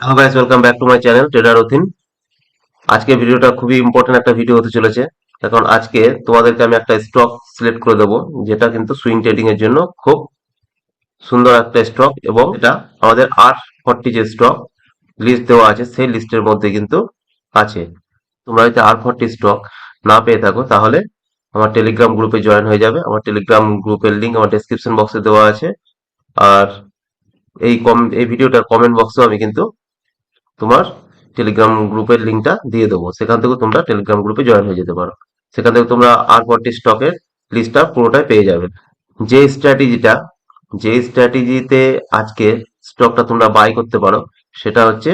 Hello guys welcome back to my channel trader Athin আজকে ভিডিওটা খুবই ইম্পর্টেন্ট একটা ভিডিও হতে চলেছে। এখন আজকে তোমাদেরকে আমি একটা স্টক সিলেক্ট করে দেবো, যেটা কিন্তু সুইং ট্রেডিং এর জন্য খুব সুন্দর একটা স্টক এবং এটা আমাদের আর ফর্টি যে স্টক লিস্ট দেওয়া আছে, সেই লিস্টের মধ্যে কিন্তু আছে। তোমরা যদি আর ফর্টি স্টক না পেয়ে থাকো, তাহলে আমার টেলিগ্রাম গ্রুপে জয়েন হয়ে যাবে। আমার টেলিগ্রাম গ্রুপের লিঙ্ক আমার ডেসক্রিপশন বক্সে দেওয়া আছে। আর এই কম এই ভিডিওটার কমেন্ট বক্সেও আমি কিন্তু তোমার টেলিগ্রাম গ্রুপের লিঙ্কটা দিয়ে দেবো। সেখান থেকে তোমরা টেলিগ্রাম গ্রুপে জয়েন হয়ে যেতে পারো। সেখান থেকে তোমরা আর ফর্টি স্টকের লিস্টটা পুরোটাই পেয়ে যাবে। যে স্ট্র্যাটেজিটা যে স্ট্র্যাটেজিতে আজকে স্টকটা তোমরা বাই করতে পারো, সেটা হচ্ছে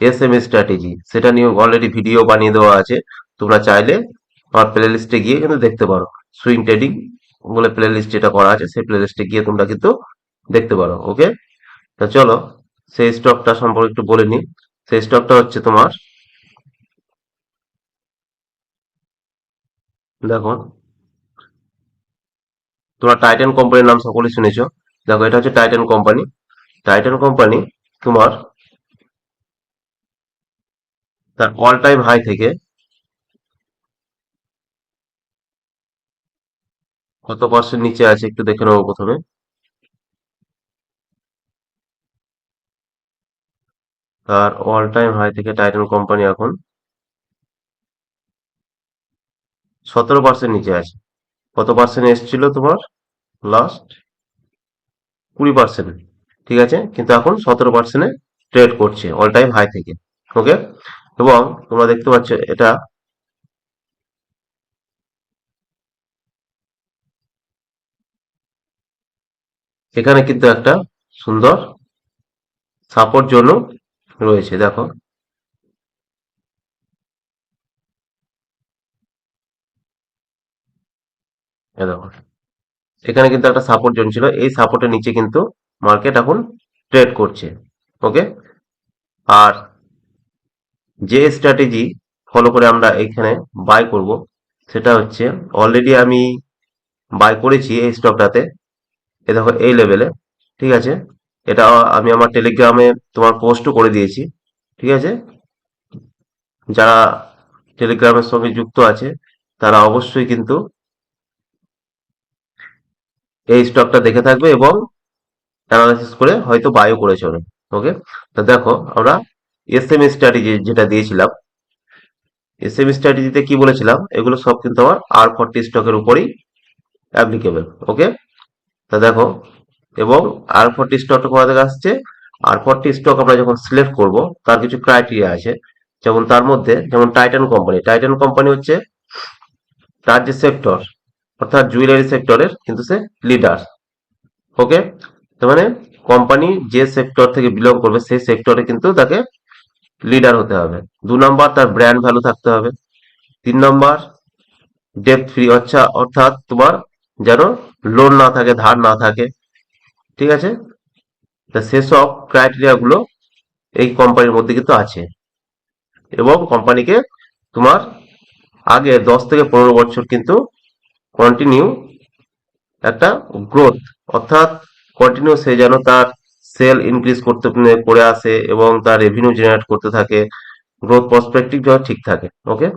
এস এম স্ট্র্যাটেজি সেটা নিয়ে অলরেডি ভিডিও বানিয়ে দেওয়া আছে। তোমরা চাইলে আমার প্লে লিস্টে গিয়ে কিন্তু দেখতে পারো। সুইং ট্রেডিং বলে প্লে লিস্ট যেটা করা আছে, সেই প্লে লিস্টে গিয়ে তোমরা কিন্তু দেখতে পারো। ওকে তা চলো, সেই স্টকটা সম্পর্কে একটু বলে নিই। সেই স্টকটা হচ্ছে তোমার, দেখো, তোমরা টাইটান কোম্পানির নাম সকলে শুনেছ। দেখো, এটা হচ্ছে টাইটান কোম্পানি টাইটান কোম্পানি তোমার, তার অল টাইম হাই থেকে কত পার্সেন্ট নিচে আছে একটু দেখে নেব প্রথমে। তার অল টাইম হাই থেকে টাইটান কোম্পানি এখন সতেরো পার্সেন্ট নিচে আছে। কত পার্সেন্ট এসেছিল তোমার? লাস্ট কুড়ি পার্সেন্ট ঠিক আছে? কিন্তু এখন সতেরো পার্সেন্টে ট্রেড করছে অল টাইম হাই থেকে ওকে এবং তোমরা দেখতে পাচ্ছ এটা এখানে কিন্তু একটা সুন্দর সাপোর্ট জন্য রয়েছে, দেখো। এখানে কিন্তু একটা সাপোর্ট জোন ছিল, এই সাপোর্টের নিচে কিন্তু মার্কেট এখন ট্রেড করছে ওকে আর যে স্ট্র্যাটেজি ফলো করে আমরা এখানে বাই করব, সেটা হচ্ছে অলরেডি আমি বাই করেছি এই স্টকটাতে এ দেখো এই লেভেলে ঠিক আছে? এটা আমি আমার টেলিগ্রামে তোমার পোস্টও করে দিয়েছি, ঠিক আছে? যারা টেলিগ্রামের সঙ্গে যুক্ত আছে, তারা অবশ্যই কিন্তু এই স্টকটা দেখে থাকবে এবং অ্যানালাইসিস করে হয়তো বায়ও করে চলে ওকে তো দেখো, আমরা এস এম স্ট্র্যাটেজি যেটা দিয়েছিলাম এস এম স্ট্র্যাটেজিতে কি বলেছিলাম? এগুলো সব কিন্তু আমার আর ফর্টি স্টকের উপরেই অ্যাপ্লিকেবল ওকে তা দেখো এবং আর ফর্টি স্টকটা কোথা আসছে আর ফর্টি স্টক আমরা যখন সিলেক্ট করব, তার কিছু ক্রাইটেরিয়া আছে। যেমন তার মধ্যে, যেমন টাইটান কোম্পানি টাইটান কোম্পানি হচ্ছে তার যে সেক্টর অর্থাৎ জুয়েলারি সেক্টরের কিন্তু সে লিডার ওকে তার মানে কোম্পানি যে সেক্টর থেকে বিলং করবে, সেই সেক্টরে কিন্তু তাকে লিডার হতে হবে। দু নম্বর তার ব্র্যান্ড ভ্যালু থাকতে হবে। তিন নম্বর ডেপথ ফ্রি আচ্ছা অর্থাৎ তোমার যেন লোন না থাকে, ধার না থাকে। ঠিক আছে? তা সেসব ক্রাইটেরিয়া গুলো এই কোম্পানির মধ্যে কিন্তু আছে। এবং কোম্পানিকে তোমার আগে দশ থেকে পনেরো বছর কিন্তু কন্টিনিউ একটা গ্রোথ অর্থাৎ কন্টিনিউ সে যেন তার সেল ইনক্রিজ করতে করে আসে এবং তার রেভিনিউ জেনারেট করতে থাকে গ্রোথ পার্সপেক্টিভ যেন ঠিক থাকে। ওকে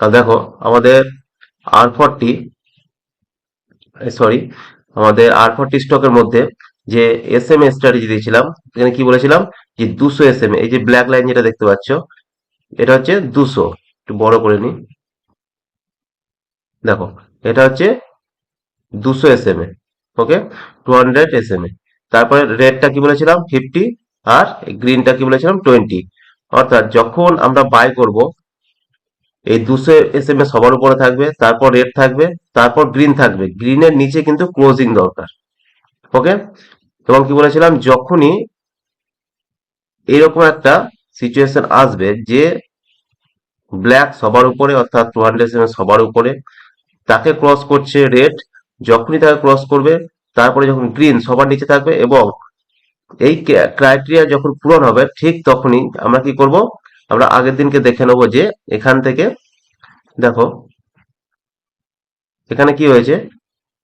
আর দেখো, আমাদের আর ফর্টি সরি আমাদের আর ফর্টি স্টকের মধ্যে যে এস এম স্ট্র্যাটেজি দিয়েছিলাম, এখানে কি বলেছিলাম? যে দুশো এস এম এই যে ব্ল্যাক লাইন যেটা দেখতে পাচ্ছ, এটা হচ্ছে দুশো। একটু বড় করে নি। দেখো, এটা হচ্ছে দুশো S M okay two hundred S M A তারপরে রেডটা কি বলেছিলাম? ফিফটি আর গ্রিনটা কি বলেছিলাম? টোয়েন্টি অর্থাৎ যখন আমরা বাই করব, এই দুশো এস এম এ সবার উপরে থাকবে, তারপর রেড থাকবে, তারপর গ্রিন থাকবে। গ্রিনের নিচে কিন্তু ক্লোজিং দরকার ওকে এবং কি বলেছিলাম? যখনই এরকম একটা সিচুয়েশন আসবে যে ব্ল্যাক সবার উপরে অর্থাৎ টু হান্ড্রেড সবার উপরে, তাকে ক্রস করছে রেড যখনই তাকে ক্রস করবে, তারপরে যখন গ্রিন সবার নিচে থাকবে এবং এই ক্রাইটেরিয়া যখন পূরণ হবে, ঠিক তখনই আমরা কি করব? আমরা আগের দিনকে দেখে নেব যে এখান থেকে, দেখো, এখানে কি হয়েছে?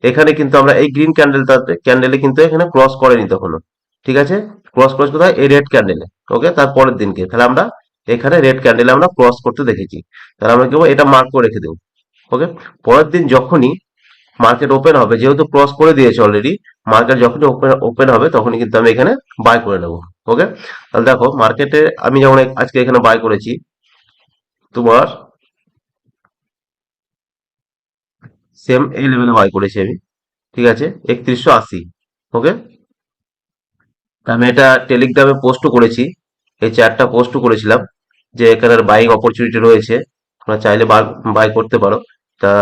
এখানে কিন্তু আমরা এই গ্রিন ক্যান্ডেলটাতে ক্যান্ডেলে কিন্তু এখানে ক্রস করেনি তখনও ঠিক আছে? ক্রস করেছে কোথায়? এই রেড ক্যান্ডেলে ওকে তার পরের দিনকে। তাহলে আমরা এখানে রেড ক্যান্ডেলে আমরা ক্রস করতে দেখেছি। তাহলে আমরা কি এটা মার্ক করে রেখে দেবো। ওকে পরের দিন যখনই মার্কেট ওপেন হবে, যেহেতু ক্রস করে দিয়েছে অলরেডি মার্কেট যখনই ওপেন ওপেন হবে, তখনই কিন্তু আমি এখানে বাই করে নেব। ওকে তাহলে দেখো মার্কেটে আমি যেমন আজকে এখানে বাই করেছি, তোমার সেম এই লেভেলে বাই করেছি আমি। ঠিক আছে? একত্রিশশো আশি। ওকে আমি এটা টেলিগ্রামে পোস্টও করেছি। এই চারটা পোস্টও করেছিলাম যে এখানের বাইং অপরচুনিটি রয়েছে। তোমরা চাইলে বাই করতে পারো। তা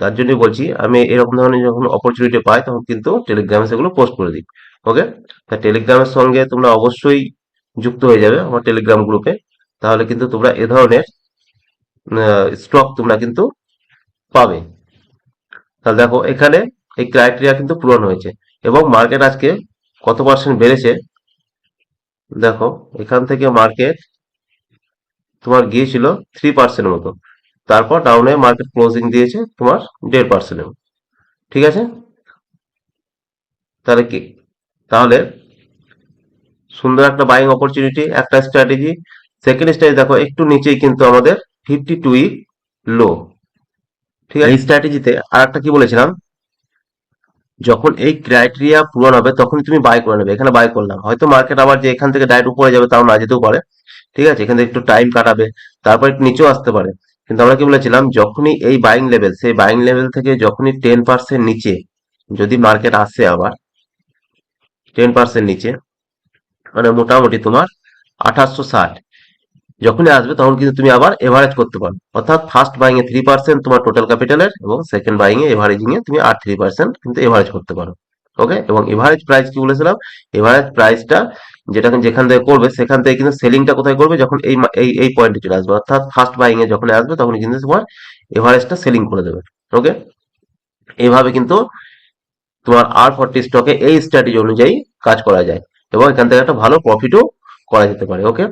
তার জন্যই বলছি, আমি এরকম ধরনের যখন অপরচুনিটি পাই, তখন কিন্তু টেলিগ্রামে সেগুলো পোস্ট করে দিই। ওকে তা টেলিগ্রামের সঙ্গে তোমরা অবশ্যই যুক্ত হয়ে যাবে আমার টেলিগ্রাম গ্রুপে তাহলে কিন্তু তোমরা এ ধরনের স্টক তোমরা কিন্তু পাবে। তাহলে দেখো, এখানে এই ক্রাইটেরিয়া কিন্তু পূরণ হয়েছে। এবং মার্কেট আজকে কত পার্সেন্ট বেড়েছে? দেখো, এখান থেকে মার্কেট তোমার গিয়েছিল থ্রি পার্সেন্ট মতো। তারপর ডাউনে মার্কেট ক্লোজিং দিয়েছে তোমার দেড় পার্সেন্টের ঠিক আছে? তাহলে কি? তাহলে সুন্দর একটা বাইং অপরচুনিটি একটা স্ট্র্যাটেজি সেকেন্ড স্ট্র্যাটেজি দেখো, একটু নিচেই কিন্তু আমাদের ফিফটি টু লো ঠিক আছে? এই স্ট্র্যাটেজিতে আর একটা কি বলেছিলাম? যখন এই ক্রাইটেরিয়া পূরণ হবে, তখনই তুমি বাই করে নেবে। এখানে বাই করলাম। হয়তো মার্কেট আবার যে এখান থেকে ডাইরেক্ট উপরে যাবে, তাও না যেতেও পারে। ঠিক আছে? এখান থেকে একটু টাইম কাটাবে, তারপর একটু নিচেও আসতে পারে। কিন্তু আমরা কি বলেছিলাম? যখনই এই বাইং লেভেল সেই বাইং লেভেল থেকে যখনই টেন পার্সেন্ট নিচে, যদি মার্কেট আসে আবার টেন পার্সেন্ট নিচে মানে মোটামুটি তোমার আঠাশশো ষাট। যখনই আসবে, তখন কিন্তু তুমি আবার এভারেজ করতে পারো অর্থাৎ ফার্স্ট বাইং এ থ্রি পার্সেন্ট তোমার টোটাল ক্যাপিটালের এবং সেকেন্ড বাইং এ এভারেজিং এ তুমি আর থ্রি পার্সেন্ট কিন্তু এভারেজ করতে পারো। ওকে এবং এভারেজ প্রাইস কি বলেছিলাম? এভারেজ প্রাইসটা যেটা যেখান থেকে করবে, সেখান থেকে কিন্তু সেলিংটা কোথায় করবে? যখন এই এই পয়েন্টে চলে আসবে। অর্থাৎ ফার্স্ট বাইং এ যখন আসবে তখন কিন্তু তোমার এভারেজটা সেলিং করে দেবে। ওকে এইভাবে কিন্তু তোমার আর ফর্টি স্টকে এই স্ট্র্যাটেজি অনুযায়ী কাজ করা যায় এবং এখান থেকে একটা ভালো প্রফিটও করা যেতে পারে ওকে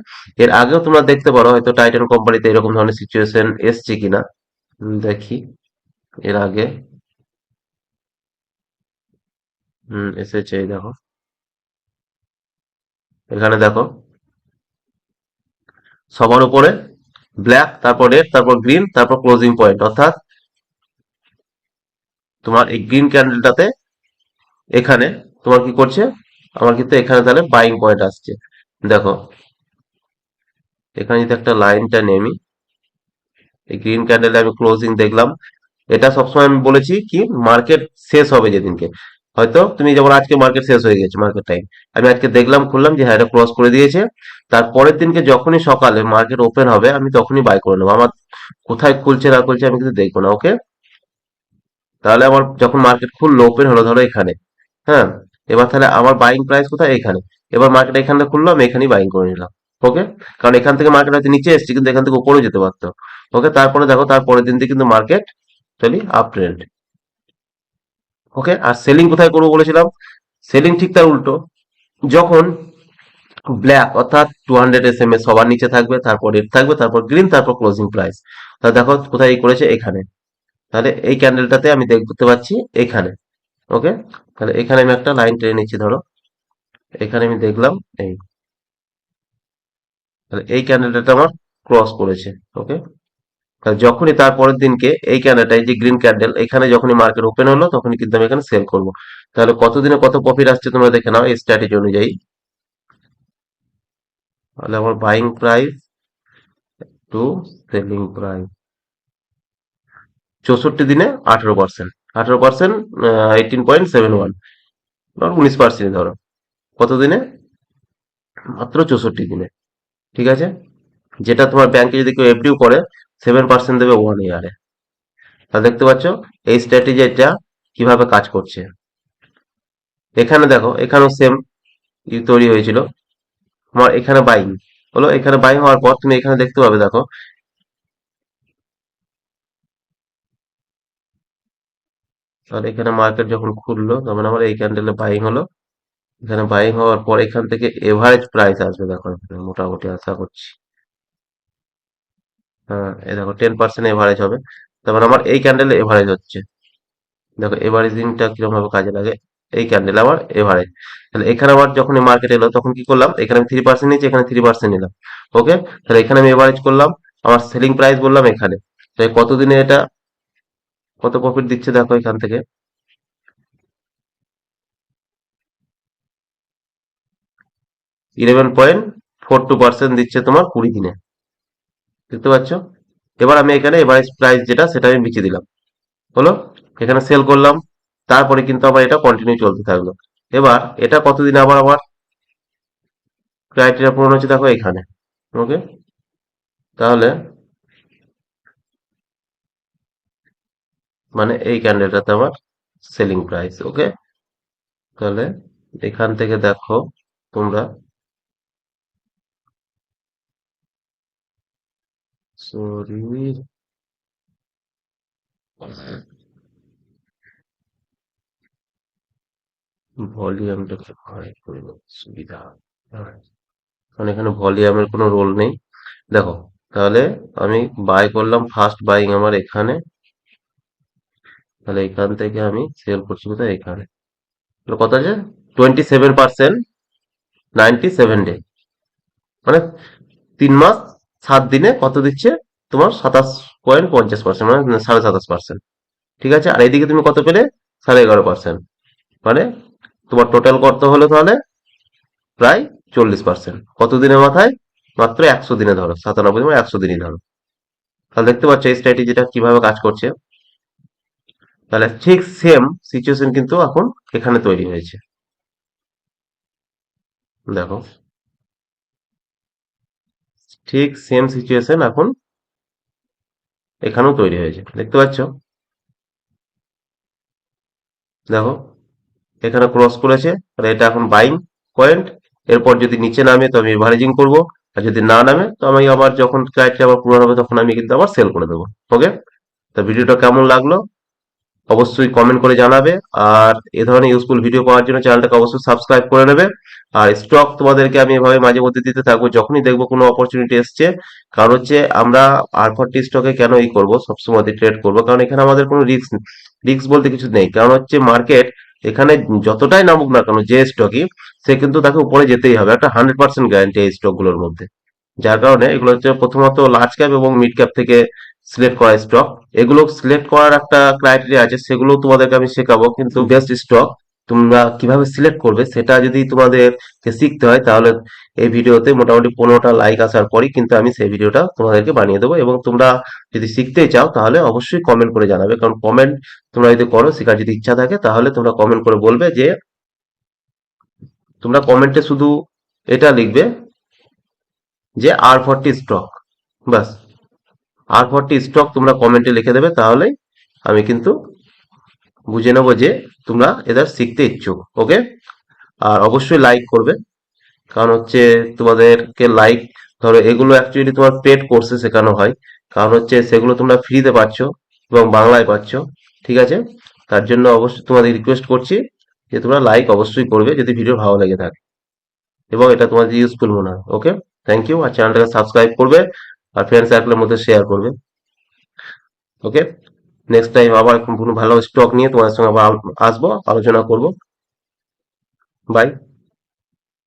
এর আগেও তোমরা দেখতে পারো, হয়তো টাইটান কোম্পানিতে এরকম ধরনের সিচুয়েশন এসছে কিনা। দেখি। এর আগে। এসেছে, এই দেখো। এখানে দেখো। সবার উপরে ব্ল্যাক তারপর রেড তারপর গ্রিন তারপর ক্লোজিং পয়েন্ট অর্থাৎ তোমার এই গ্রিন ক্যান্ডেলটাতে এখানে তোমার কি করছে? আমার কিন্তু এখানে তাহলে বাইং পয়েন্ট আসছে। দেখো, এখানে যদি একটা লাইনটা নেমি এই গ্রিন ক্যান্ডেলে আমি ক্লোজিং দেখলাম। এটা সবসময় আমি বলেছি কি মার্কেট শেষ হবে যেদিনকে। হয়তো তুমি যেমন আজকে মার্কেট শেষ হয়ে গেছে মার্কেট টাইম আমি আজকে দেখলাম, খুললাম যে হ্যাঁ এটা ক্রস করে দিয়েছে। তারপরের দিনকে যখনই সকালে মার্কেট ওপেন হবে, আমি তখনই বাই করে নেব। আমার কোথায় খুলছে, না খুলছে আমি কিন্তু দেখব না ওকে তাহলে আমার যখন মার্কেট খুললো ওপেন হলো, ধরো এখানে হ্যাঁ? এবার তাহলে আমার বাইং প্রাইস কোথায়? এখানে। এবার মার্কেট এখানে খুললো, আমি এখানেই বাইং করে নিলাম। ওকে কারণ এখান থেকে মার্কেট হয়তো নিচে এসেছে, কিন্তু এখান থেকে উপরেও যেতে পারতো। ওকে তারপরে দেখো তারপরের দিন কিন্তু মার্কেট চলি আপ ট্রেন্ড ওকে আর সেলিং কোথায় করব বলেছিলাম? সেলিং ঠিক তার উল্টো। যখন ব্ল্যাক অর্থাৎ two hundred S M A সবার নিচে থাকবে, তারপর রেড থাকবে, তারপর গ্রিন তারপর ক্লোজিং প্রাইস তাহলে দেখো কোথায় করেছে? এখানে। তাহলে এই ক্যান্ডেলটাতে আমি দেখতে পাচ্ছি এখানে। ওকে? তাহলে এখানে আমি একটা লাইন টেনে নিচ্ছি, ধরো। এখানে আমি দেখলাম এই। তাহলে এই ক্যান্ডেলটা আমার ক্রস করেছে, ওকে? তাহলে যখনই তার পরের দিনকে এই ক্যান্ডেলটা এই যে গ্রিন ক্যান্ডেল এখানে যখনই মার্কেট ওপেন হলো, তখনই কিন্তু আমি এখানে সেল করব। তাহলে কতদিনে কত প্রফিট আসছে তোমরা দেখে নাও এই স্ট্র্যাটেজি অনুযায়ী। তাহলে আমার buying price to selling price চৌষট্টি দিনে আঠারো পার্সেন্ট আঠারো percent eighteen point seven one উনিশ পার্সেন্ট ধরো। কত দিনে? মাত্র চৌষট্টি দিনে। ঠিক আছে? যেটা তোমার ব্যাংকে যদি কেউ এফডিও করে সেভেন পার্সেন্ট দেবে ওয়ান ইয়ারে তা দেখতে পাচ্ছ, এই স্ট্র্যাটেজিটা কীভাবে কাজ করছে। এখানে দেখো, এখানেও সেম তৈরি হয়েছিল। তোমার এখানে বাইং হলো এখানে বাইং হওয়ার পর তুমি এখানে দেখতে পাবে, দেখো আর এখানে মার্কেট যখন খুললো, তখন আমার এই ক্যান্ডেলে বাইং হলো। এখানে বাইং হওয়ার পর এখান থেকে এভারেজ প্রাইস আসবে দেখো এখানে, মোটামুটি আশা করছি। হ্যাঁ দেখো টেন পার্সেন্ট এভারেজ হবে। তারপর আমার এই ক্যান্ডেলে এভারেজ হচ্ছে। দেখো এভারেজিংটা কীরকম ভাবে কাজে লাগে, এই ক্যান্ডেল আমার এভারেজ তাহলে এখানে আবার যখন মার্কেট এলো, তখন কি করলাম? এখানে আমি থ্রি পার্সেন্ট নিয়েছি, এখানে থ্রি পার্সেন্ট নিলাম। ওকে তাহলে এখানে আমি এভারেজ করলাম, আমার সেলিং প্রাইস বললাম এখানে। তাই কতদিনে এটা কত প্রফিট দিচ্ছে দেখো এখান থেকে? Eleven point four two percent দিচ্ছে তোমার কুড়ি দিনে। দেখতে পাচ্ছ? এবার আমি এখানে এভারেজ প্রাইস যেটা সেটা আমি বিছিয়ে দিলাম। হলো এখানে সেল করলাম, তারপরে কিন্তু আবার এটা কন্টিনিউ চলতে থাকল। এবার এটা কতদিন আবার আবার? ক্রাইটেরিয়া পূরণ হচ্ছে দেখো এখানে। ওকে তাহলে মানে এই ক্যান্ডেলটাতে আমার সেলিং প্রাইস ওকে তাহলে এখান থেকে দেখো তোমরা। সরি সুবিধা। হয়। এখানে ভলিউমের কোনো রোল নেই। দেখো, তাহলে আমি বাই করলাম ফার্স্ট বাইং আমার এখানে। তাহলে এখান থেকে আমি সেল করছি কোথায়? এখানে। কত আছে? Twenty seven percent ninety seven day মানে তিন মাস, সাত দিনে কত দিচ্ছে? তোমার সাতাশ পয়েন্ট পঞ্চাশ পার্সেন্ট মানে সাড়ে সাতাশ পার্সেন্ট ঠিক আছে? আর এইদিকে তুমি কত পেলে? সাড়ে এগারো পার্সেন্ট মানে তোমার টোটাল করতে হলো তাহলে? প্রায় চল্লিশ পার্সেন্ট কত দিনের মাথায়? মাত্র একশো দিনে ধরো, সাতানব্বই মানে একশো দিনই ধরো। তাহলে দেখতে পাচ্ছ এই স্ট্র্যাটেজিটা কীভাবে কাজ করছে। তাহলে ঠিক সেম সিচুয়েশন কিন্তু এখন এখানে তৈরি হয়েছে। দেখো। ঠিক সেম সিচুয়েশন এখন এখানেও তৈরি হয়েছে। দেখতে পাচ্ছ? দেখো, এখানে ক্রস করেছে আর এটা এখন বাইং পয়েন্ট এরপর যদি নিচে নামে তো আমি এভারেজিং করব, আর যদি না নামে তো আমি আবার যখন ক্রাইটটা আবার পূরণ হবে তখন আমি কিন্তু আবার সেল করে দেবো। ওকে তো ভিডিওটা কেমন লাগল? অবশ্যই কমেন্ট করে জানাবে। আর এ ধরনের ইউজফুল ভিডিও পাওয়ার জন্য চ্যানেলটাকে অবশ্যই সাবস্ক্রাইব করে নেবে। আর স্টক তোমাদেরকে আমি এভাবে মাঝে মধ্যে দিতে থাকব, যখনই দেখব কোনো অপরচুনিটি এসছে। কারণ হচ্ছে আমরা আর ফর্টি স্টকে কেন এই করব? সবসময় ট্রেড করব। কারণ এখানে আমাদের কোনো রিস্ক রিস্ক বলতে কিছু নেই। কারণ হচ্ছে মার্কেট এখানে যতটাই নামুক না কেন যে স্টকই সে কিন্তু তাকে উপরে যেতেই হবে। একটা হান্ড্রেড পার্সেন্ট গ্যারান্টি এই স্টকগুলোর মধ্যে। যার কারণে এগুলো হচ্ছে প্রথমত লার্জ ক্যাপ এবং মিড ক্যাপ থেকে সিলেক্ট করা স্টক এগুলো সিলেক্ট করার একটা ক্রাইটেরিয়া আছে সেগুলো তোমাদেরকে আমি শেখাবো কিন্তু বেস্ট স্টক তোমরা কীভাবে সিলেক্ট করবে সেটা যদি তোমাদেরকে শিখতে হয় তাহলে এই ভিডিওতে মোটামুটি পনেরোটা লাইক আসার পরই কিন্তু আমি সেই ভিডিওটা তোমাদেরকে বানিয়ে দেবো এবং তোমরা যদি শিখতে চাও তাহলে অবশ্যই কমেন্ট করে জানাবে কারণ কমেন্ট তোমরা যদি করো শেখার যদি ইচ্ছা থাকে তাহলে তোমরা কমেন্ট করে বলবে যে তোমরা কমেন্টে শুধু এটা লিখবে যে আর ফর্টি স্টক বাস আর ফর্টি স্টক তোমরা কমেন্টে লিখে দেবে, তাহলে আমি কিন্তু বুঝে নেব যে তোমরা এদের শিখতে ইচ্ছুক ওকে আর অবশ্যই লাইক করবে, কারণ হচ্ছে তোমাদেরকে লাইক ধরো এগুলো অ্যাকচুয়ালি তোমার পেড কোর্সে শেখানো হয়, কারণ হচ্ছে সেগুলো তোমরা ফ্রিতে পাচ্ছ এবং বাংলায় পাচ্ছ, ঠিক আছে? তার জন্য অবশ্যই তোমাদের রিকোয়েস্ট করছি যে তোমরা লাইক অবশ্যই করবে যদি ভিডিও ভালো লেগে থাকে, এবং এটা তোমাদের ইউজফুল মনে হয় ওকে থ্যাংক ইউ আর চ্যানেলটাকে সাবস্ক্রাইব করবে আর ফ্রেন্ড সার্কেলের মধ্যে শেয়ার করবে। ওকে নেক্সট টাইম আবার কোনো ভালো স্টক নিয়ে তোমার সঙ্গে আবার আসব আলোচনা করব। বাই